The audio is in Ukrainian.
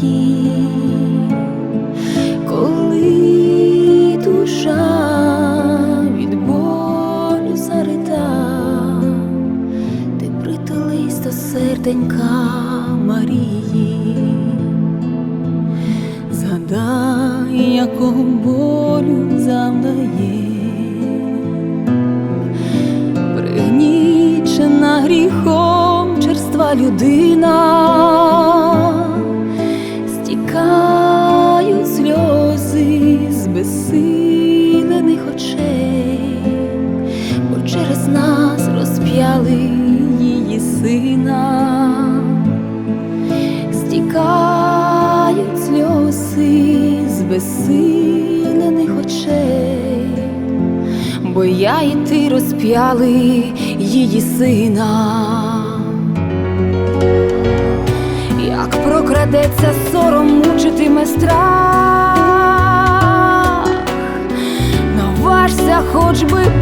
житті, коли душа від болю зарита, ти притулись до серденька Марії, згадай, якого болю завдає. Гріхом черства людина. розп'яли її сина, як прокрадеться сором, мучитиме страх, наважся хоч би.